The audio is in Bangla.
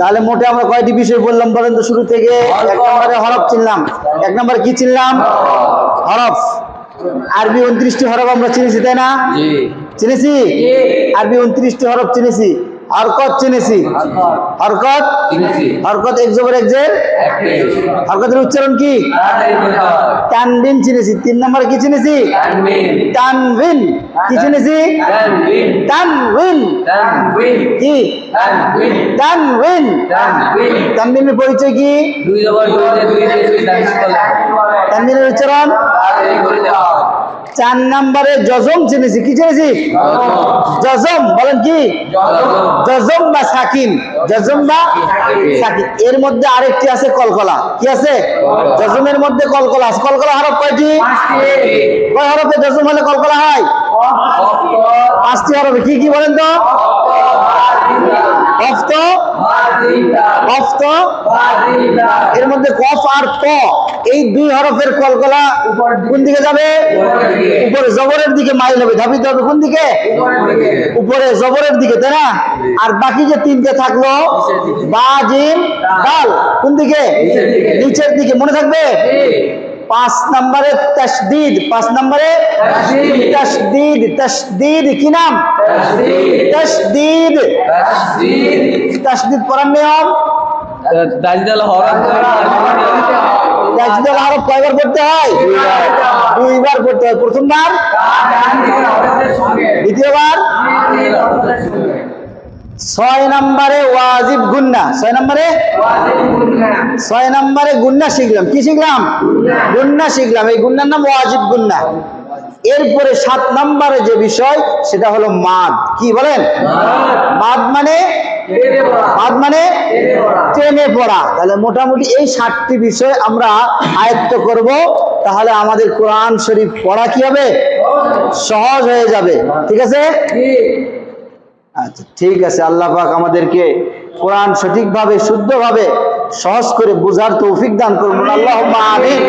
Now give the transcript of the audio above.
তাহলে মোটে আমরা কয়টি বিষয় বললাম বলেন তো শুরু থেকে? এক নম্বরে হরফ চিনলাম। এক নম্বরে কি চিনলাম? হরফ। আরবি উনত্রিশটি হরফ আমরা চিনেছি তাই না? চিনেছি? আরবি উনত্রিশটি হরফ চিনেছি। হরকত চিনেছি। হরকত? হরকত এক জবর এক জের? হরকতের উচ্চারণ কি? তানবিন চিনেছি। তিন নম্বরে কি চিনেছি? তানবিন। কি চিনেছি? তানবিন। তানবিন কি তানবিন তানবিন তানবিন তানবিনের পরিচয় কি? তানবিনের উচ্চারণ? চার নম্বরে জজম চিনেছি। কি চিনেছি? জজম বলেন কি? জজম বা সাকিন? জজম বা সাকিন। এর মধ্যে আরেকটি আছে কলকলা। কি আছে? জজমের মধ্যে কলকলা আছে। কলকলা হরফ কয়টি? কয় হরফে জজম হলে কলকলা হয়? পাঁচটি হরফে কি কি বলেন তো? অফত অফত এর মধ্যে কফ আর ক, এই দুই হরফের কলকলা কোন দিকে যাবে? উপরে, জবরের দিকে মাইল হবে। ধাবিত হবে কোন দিকে? উপরে, জবরের দিকে, তাই না? আর বাকি যে তিনটে থাকল, বা জিম ডাল কোন দিকে? নিচের দিকে। মনে থাকবে? পাঁচ নম্বরে তসদিদ পাঁচ নম্বরে তসদিদ। তসদিদ কি নাম? তসদিদ। তসদিদ। পড়ার নিয়ম? কয়বার পড়তে হয়? দুইবার পড়তে হয়। প্রথমবার? দ্বিতীয়বার? ছয় নম্বরে ওয়াজিব গুন্না। ছয় নম্বরে? ছয় নম্বরে গুন্না শিখলাম। কি শিখলাম? গুন্না শিখলাম। এই গুন্নার নাম ওয়াজিব গুন্না। এরপরে সাত নম্বরে যে বিষয়, সেটা হলো মাদ। কি বলেন? মাদ মানে? মাদ মানে? ট্রেনে পড়া। তাহলে মোটামুটি এই সাতটি বিষয় আমরা আয়ত্ত করব। তাহলে আমাদের কোরআন শরীফ পড়া কি হবে? সহজ হয়ে যাবে। ঠিক আছে? আচ্ছা ঠিক আছে, আল্লাহ পাক আমাদেরকে কোরআন সঠিকভাবে, শুদ্ধভাবে সহজ করে বুঝার তৌফিক দান করুন। আল্লাহ আমিন।